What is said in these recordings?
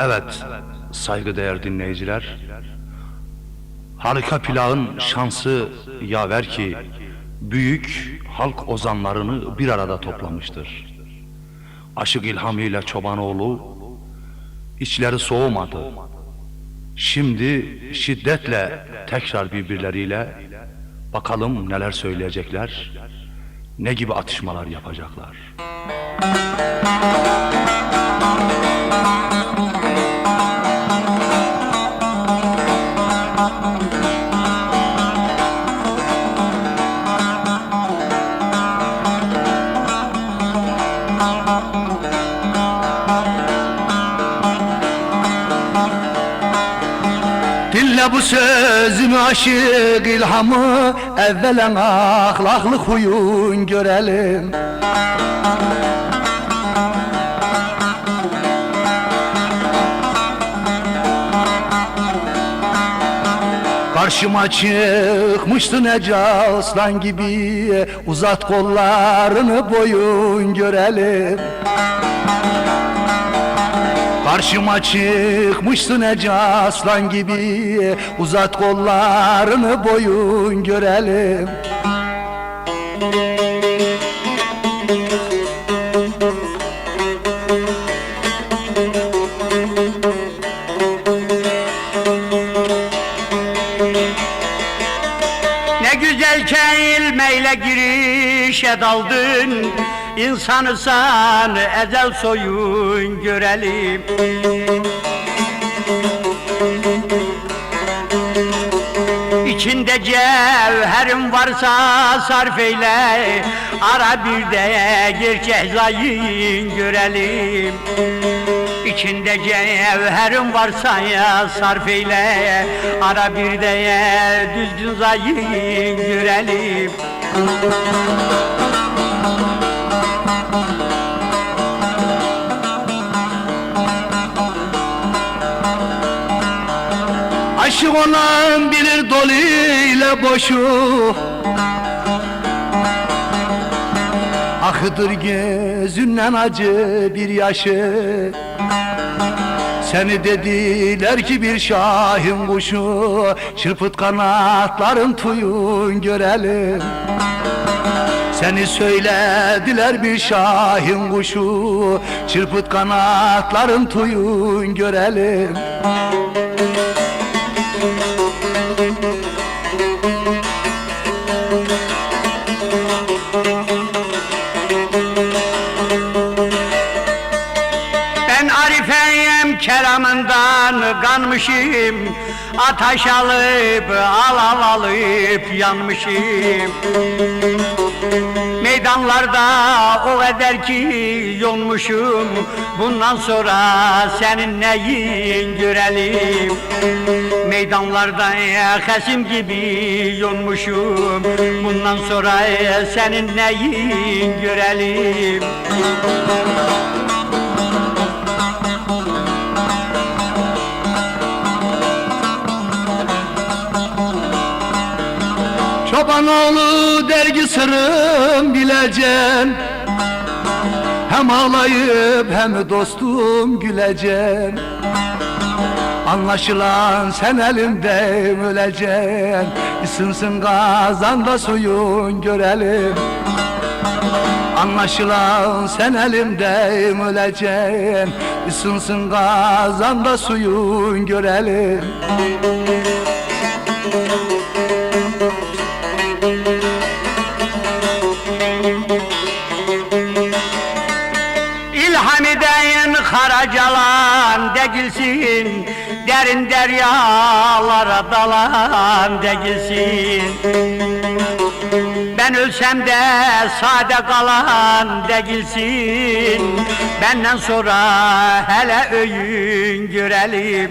Evet, saygıdeğer dinleyiciler. Harika plağın şansı yaver ki büyük halk ozanlarını bir arada toplamıştır. Aşık İlhami Çobanoğlu içleri soğumadı. Şimdi şiddetle tekrar birbirleriyle bakalım neler söyleyecekler, ne gibi atışmalar yapacaklar. Dinle bu sözümü aşık ilhamı Evvelen ahlaklı huyun görelim Karşıma çıkmıştı nece aslan gibi. Uzat kollarını boyun görelim. Karşıma çıkmışsın ece aslan gibi. Uzat kollarını boyun görelim keilmeyle girişe daldın. İnsanı san ezel soyun görelim. İçinde cevherin varsa sarf eyle. Ara bir de gerçek zayın görelim. İçinde cevherin varsa ya sarf eyle. Ara bir de düzgün zayın görelim Aşık olan bilir dolu ile boşu. Akıdır gözünden acı bir yaşı Seni dediler ki bir şahin kuşu Çırpıt kanatların tuyun görelim. Seni söylediler bir şahin kuşu Çırpıt kanatların tuyun görelim kanmışım Ateş alıp alav alıp yanmışım. Meydanlarda o kadar ki yonmuşum Bundan sonra senin neyin görelim? Meydanlarda kesim gibi yonmuşum Bundan sonra senin neyin görelim Çobanoğlu dergi sırrım bileceksin Hem ağlayıp hem dostum güleceksin Anlaşılan sen elimde öleceksin Isınsın kazanda suyun görelim. Anlaşılan sen elimde öleceksin Isınsın kazanda suyun görelim karacalan degilsin Derin deryalara dalan degilsin Ben ölsem de sade kalan degilsin Benden sonra hele öyün görelim.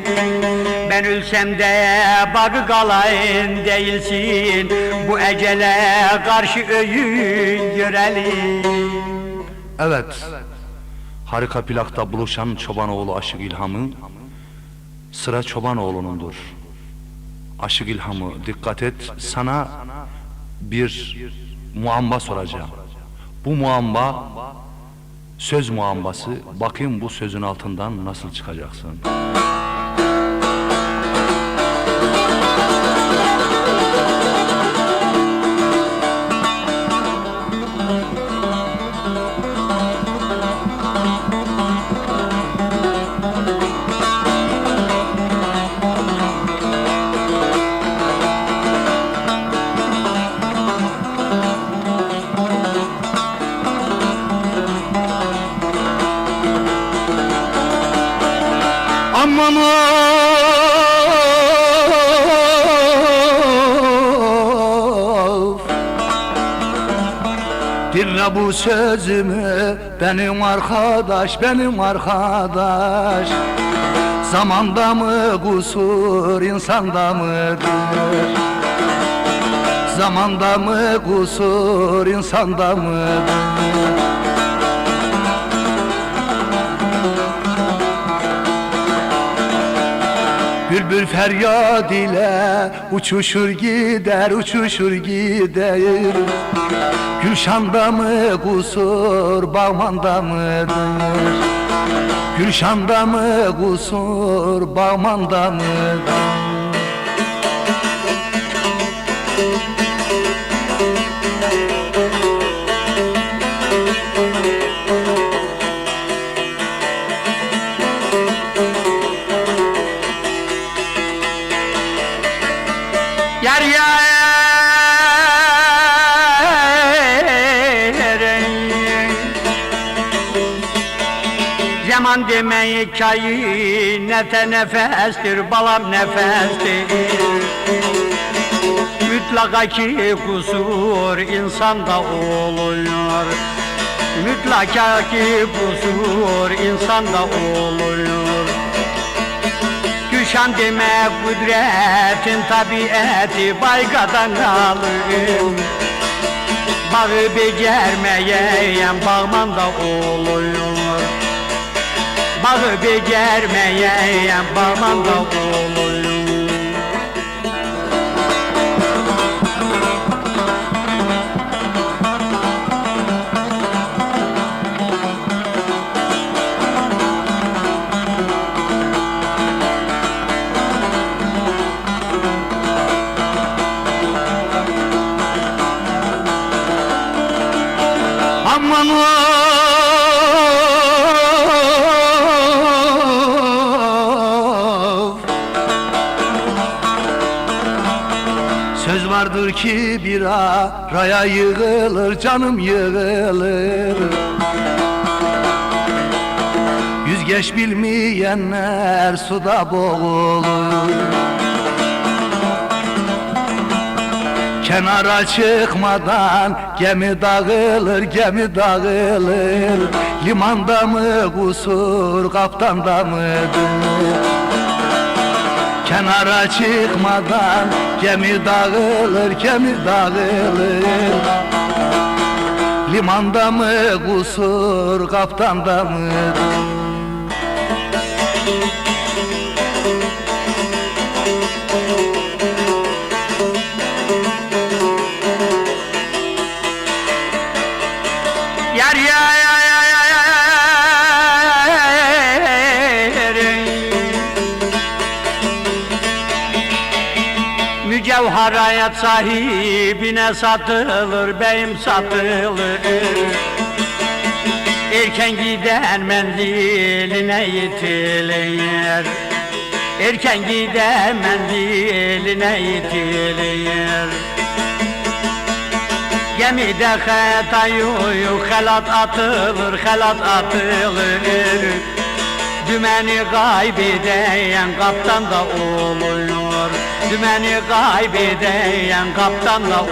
Ben ölsem de bakı kalayın değilsin Bu ecele karşı öyün görelim. Evet. Harika plakta buluşan Çobanoğlu Aşık İlham'ı sıra Çobanoğlu'nundur. Aşık İlham'ı dikkat et sana bir muamba soracağım. Bu muamba Söz muambası, bakayım bu sözün altından nasıl çıkacaksın. Of Dinle bu sözümü benim arkadaş benim arkadaş. Zamanda mı kusur insanda mıdır? Zamanda mı kusur insanda mıdır Bülbül feryad ile uçuşur gider, uçuşur gider Gülşanda mı kusur, bağmanda mıdır? Gülşanda mı kusur, bağmanda mıdır? Nefe nefestir balam nefestir Mutlaka ki kusur insanda oluyor. Mutlaka ki kusur insanda oluyor. Gülşan deme kudretin tabiatı baygadan alır Bağı becermeyen bağmanda oluyor Bağı becermeyen bağmanda oluyor Aman araya yığılır canım yığılır. Yüzgeç bilmeyenler suda boğulur. Kenara çıkmadan gemi dağılır, gemi dağılır. Limanda mı kusur, kaptanda mıdır? Kenara çıkmadan gemi dağılır, gemi dağılır Limanda mı kusur, kaptanda mıdır? Sahibine satılır beyim satılır. Erken giden menziline yitilir. Erken giden menziline yitilir. Gemide hetayu helat atılır, helat atılır. Dümeni kaybeden kaptan da oluyor Dümeni kaybeden kaptan da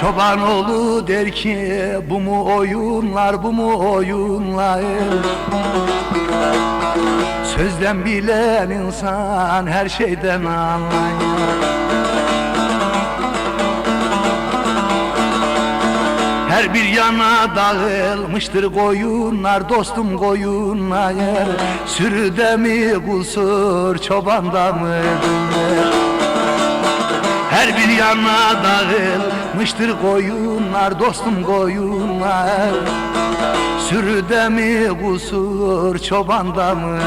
Çoban oğlu der ki bu mu oyunlar bu mu oyunlar? Sözden bilen insan her şeyden anlar. Her bir yana dağılmıştır koyunlar dostum koyunlar. Sürüde mi kusur çobanda mı dinler Her bir yana dağılmıştır koyunlar dostum koyunlar. Sürüde mi kusur çobanda mı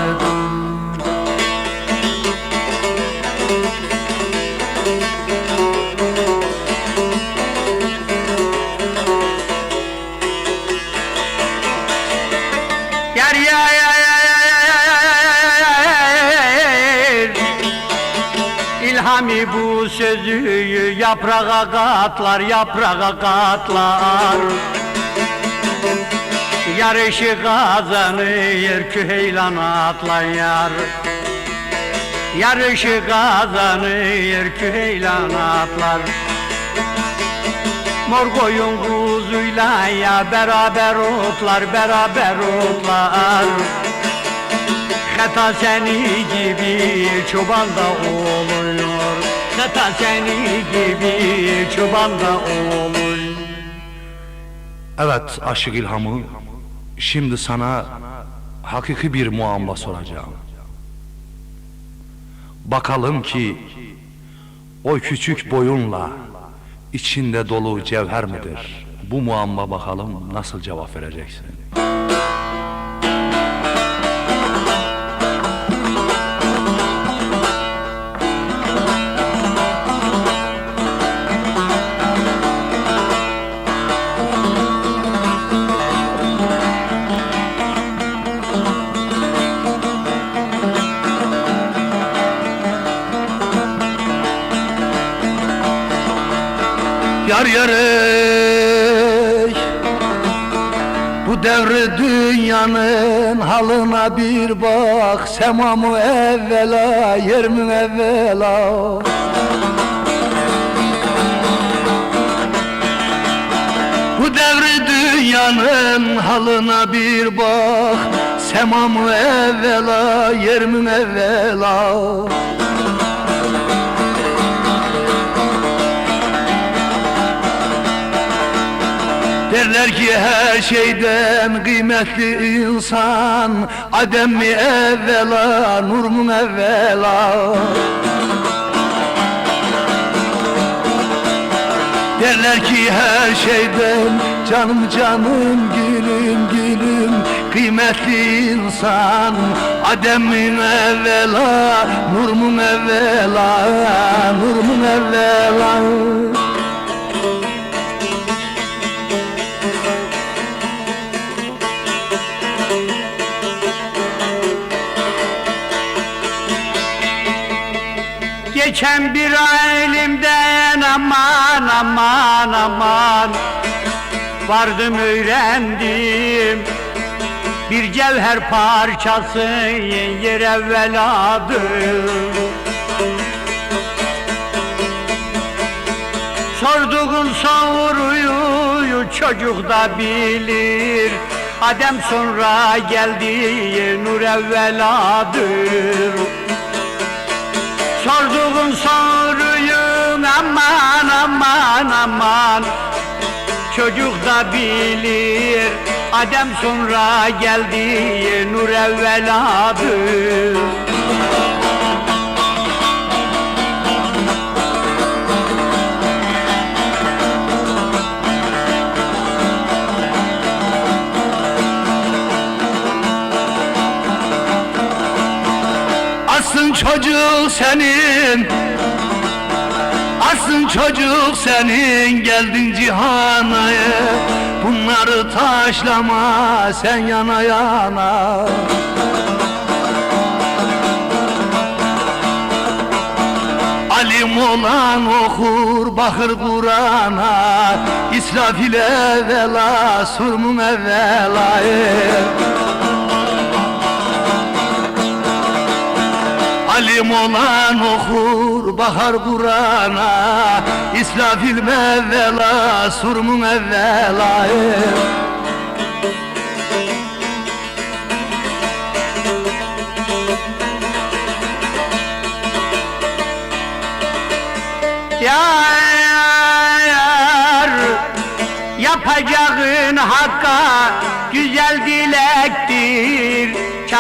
İlhami bu sözü yaprağa katlar yaprağa katlar. Yarışı kazanır küheylan atlar yar. Yarışı kazanır küheylan atlar. Mor koyun kuzuyla ya beraber otlar beraber otlar. Hata seni gibi çoban da oluyor Hata seni gibi çoban da oluyor Evet aşık ilhamı, şimdi sana hakiki bir muamma soracağım. Bakalım ki o küçük boyunla içinde dolu cevher midir? Bu muamma bakalım nasıl cevap vereceksin? Yar yar Bu devri dünyanın halına bir bak Sema mı evvela yer mi evvela. Bu devri dünyanın halına bir bak Sema mı evvela yer mi evvela Derler ki her şeyden kıymetli insan Adem mi evvela, nur mu evvela. Derler ki her şeyden canım canım gülüm gülüm Kıymetli insan Adem mi evvela, nur mu evvela, nur mu evvela Geçen bir ay elimden aman aman aman. Vardım öğrendim. Bir cevher parçası yer evveladır. Sorduğun soruyu çocuk da bilir. Adem sonra geldi nur evveladır Sorduğun soruyu aman aman aman. Çocuk da bilir Adem sonra geldi nur evveladır Asın çocuk senin Asın çocuk senin. Geldin cihana Bunları taşlama sen yana yana. Alim olan okur bakır Kur'an'a İsrafil evvela surmun evvela Alim olan okur bakar Kur'an'a İsrafil mevvela surmun evvela Yar Yapacağın hakka güzel dilektir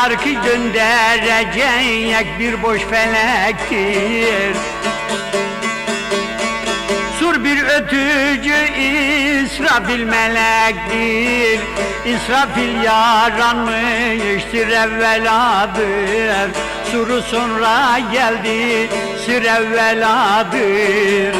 Çarkı gönderecek bir boş felektir. Sur bir ötücü İsrafil melektir. İsrafil yaranmıştır evveladır. Suru sonra geldi sır evveladır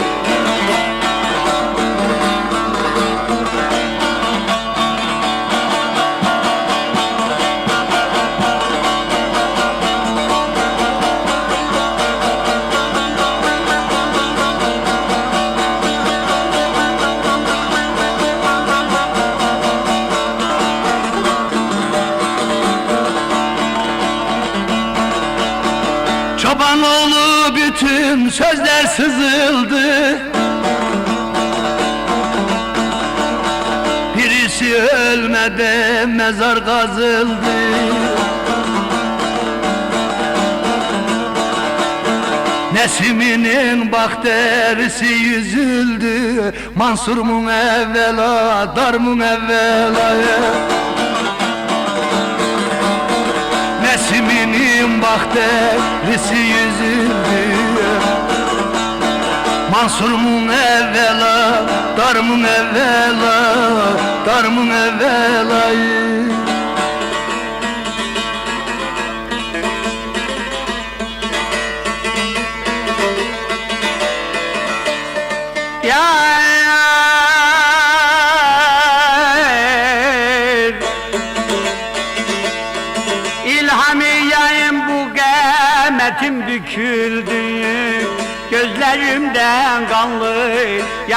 bütün sözler sızıldı. Birisi ölmeden mezar kazıldı. Nesimi'nin bak derisi yüzüldü. Mansur mu evvela, dar mı evvela Nesimi'nin bak derisi yüzüldü Mansur mu evvela, dar mı evvela, dar mı evvela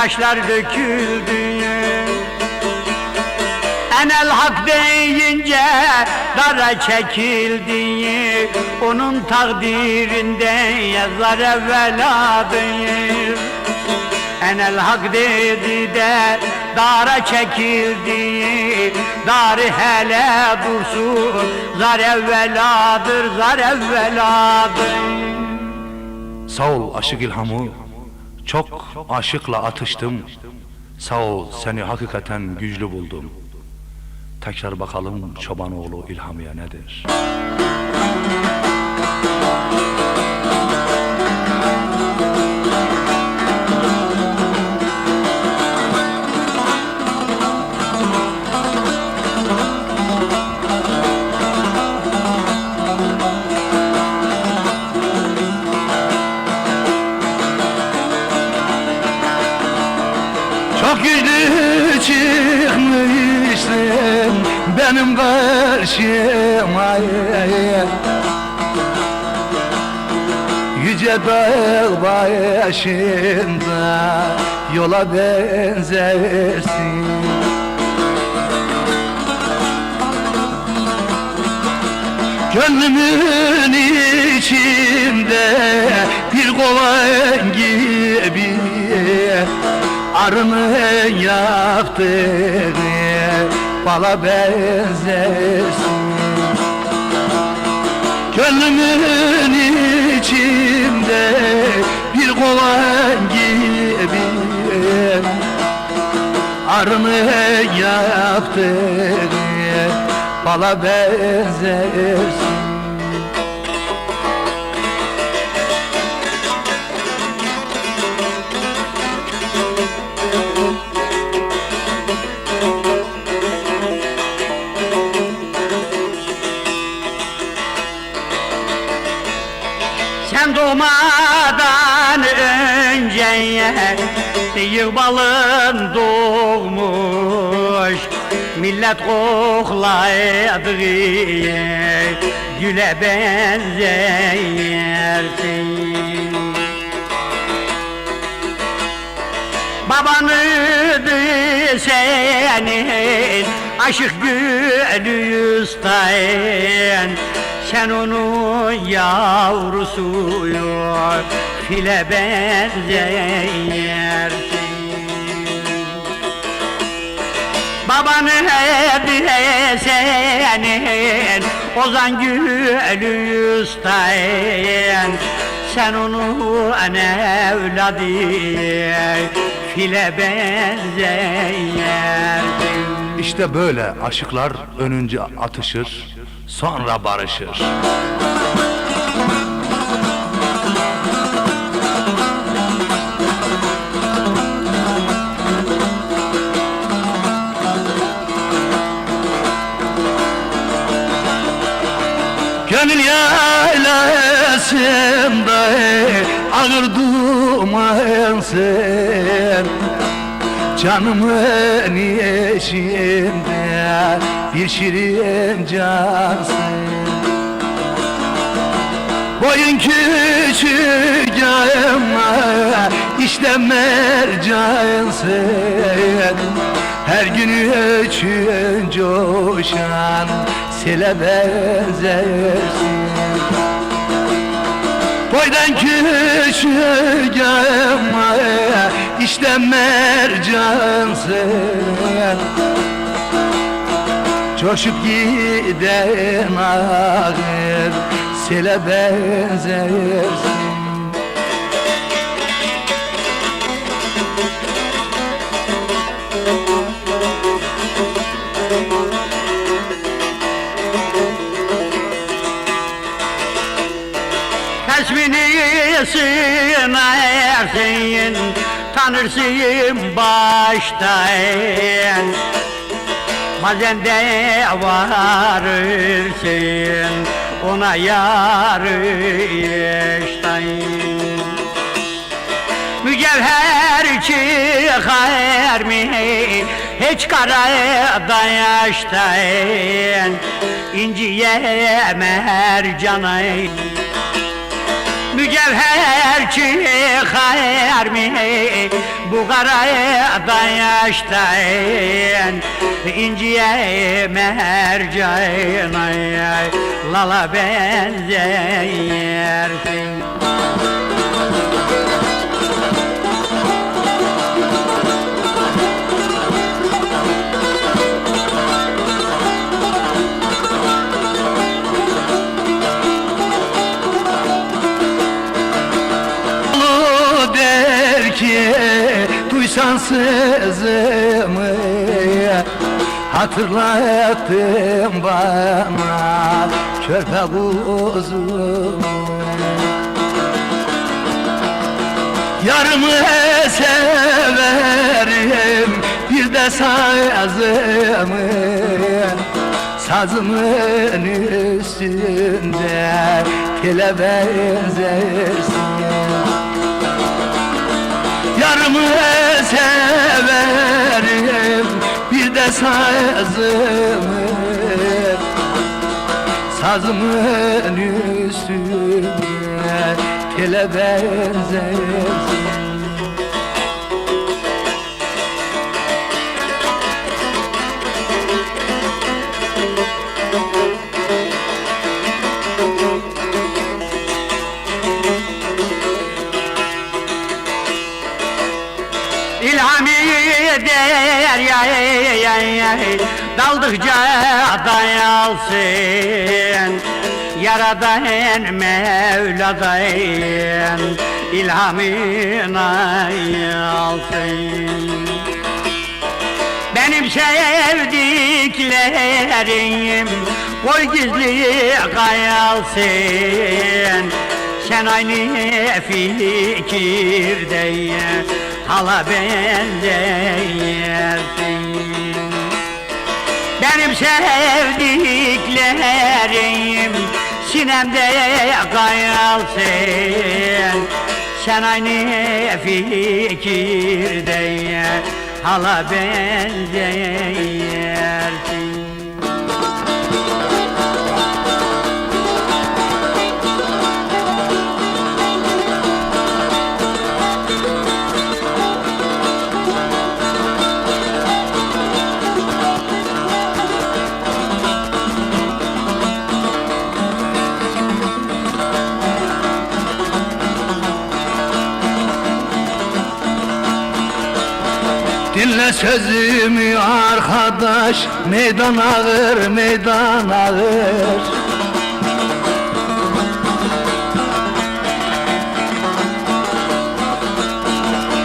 yaşlar döküldü. Enel hak deyince dara çekildi. Onun takdirinden yazar evveladır Enel hak dedi de dara çekildi. Darı hele dursun zar evveladır zar evveladır. Sağ ol aşık ilhamı Çok aşıkla atıştım Sağ ol seni hakikaten güçlü buldum Tekrar bakalım Çobanoğlu İlhamiye nedir? Çok çıkmışsın benim karşıma Yüce dağ başında yola benzersin. Gönlümün içinde bir kovan gibi Arını yaptın bala benzersin Gönlümün içinde bir kovan gibi Arını yaptın bala benzersin yığbalın doğmuş. Millet kokladığı güle benzersin Babanıydı senin aşık gülü üstayen Sen onun yavrusuyum File benzeyersin Babanı hediye senin Ozan gülü ustayın. Sen onu ne evladı File benzeyersin İşte böyle aşıklar önünce atışır, sonra barışır. Gönül yaylasında ağır dumansın Canımın eşinde bir şirin cansın? Boyun küçük ama işte mercansın Her gün üçün coşan sele benzersin Boydan küçük ama işte mercansın Coşup giden ağır sele benzersin Tesmini sınarsın Tanırsın baştan. Bazen de varırsın Ona yarıştan Mücevher çıkar mı hiç kara yaştan İnciye mercana Mücevher çıkar mı? Bu kara yaştan İnciye mercana lala benzersin duysan sızımı Hatırlattın bana körpe kuzumu Yarımı severim bir de sazımı. Sazımın üstünde tele benzersin. Yarımı severim bir de sazımı. Sazımın üstünde tele benzersin deryaya daldıkça dayalsın Yaradan Mevladayın ilhamına alsın Benim sevdiklerim Koy gizli kayalsın Sen aynı fikirdeyin Hala benzersin Benim sevdiklerim Sinemde kayalsın. Sen aynı fikirdeyin Hala benzersin Dinle sözümü arkadaş Meydan ağır meydan ağır.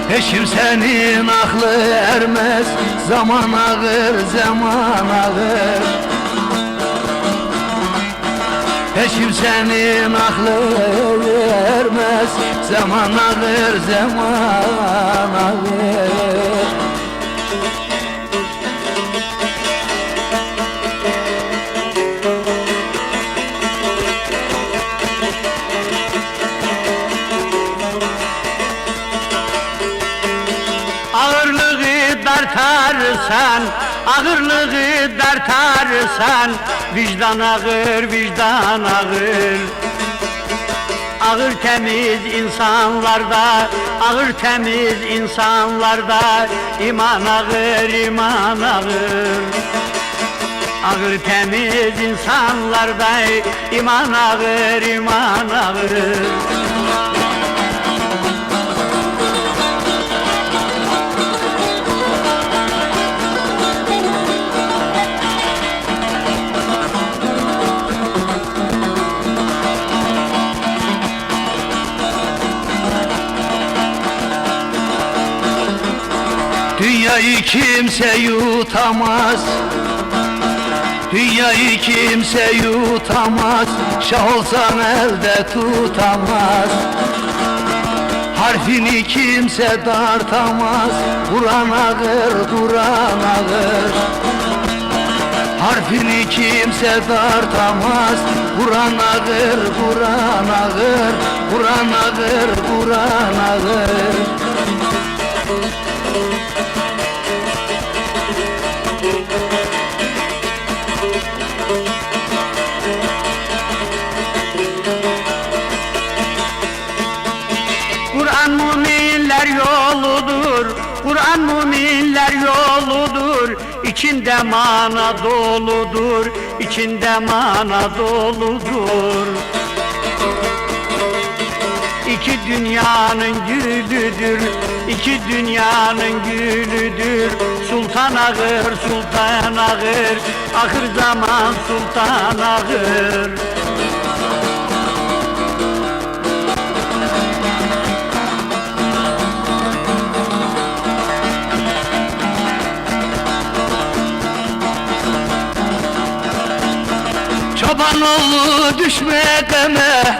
Hiç kimsenin aklı ermez Zaman ağır zaman ağır. Hiç kimsenin aklı ermez Zaman ağır zaman ağır ağırlığı dartarsan Vicdan ağır, vicdan ağır. Ağır temiz insanlarda, ağır temiz insanlarda iman ağır, iman ağır. Ağır temiz insanlarda iman ağır, iman ağır Dünyayı kimse yutamaz. Dünyayı kimse yutamaz. Şah olsan elde tutamaz. Harfini kimse dartamaz. Kur'an ağır, Kur'an ağır. Harfini kimse dartamaz. Kur'an ağır, Kur'an ağır. Kur'an ağır, Kur'an ağır yoludur İçinde mana doludur içinde mana doludur. İki dünyanın gülüdür iki dünyanın gülüdür. Sultan ağır sultan ağır Ahır zaman sultan ağır Çoban oğlu düşme deme.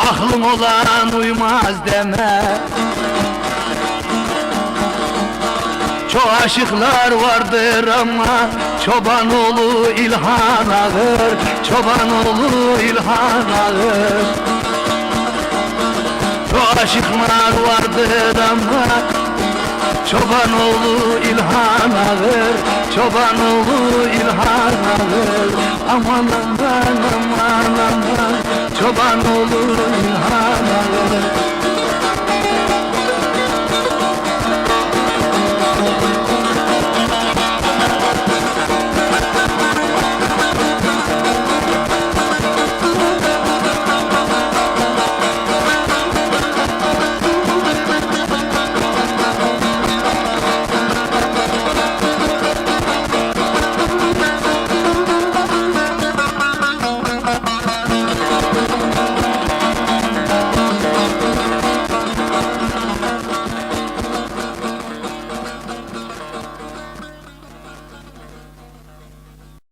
Aklım olan uymaz deme. Çok aşıklar vardır ama Çoban oğlu İlhan ağır Çoban oğlu İlhan ağır Çok aşıklar vardır ama Çoban oğlu İlhan ağır Çoban oğlu İlhan ağır Aman aman aman aman Çoban oğlu İlhan ağır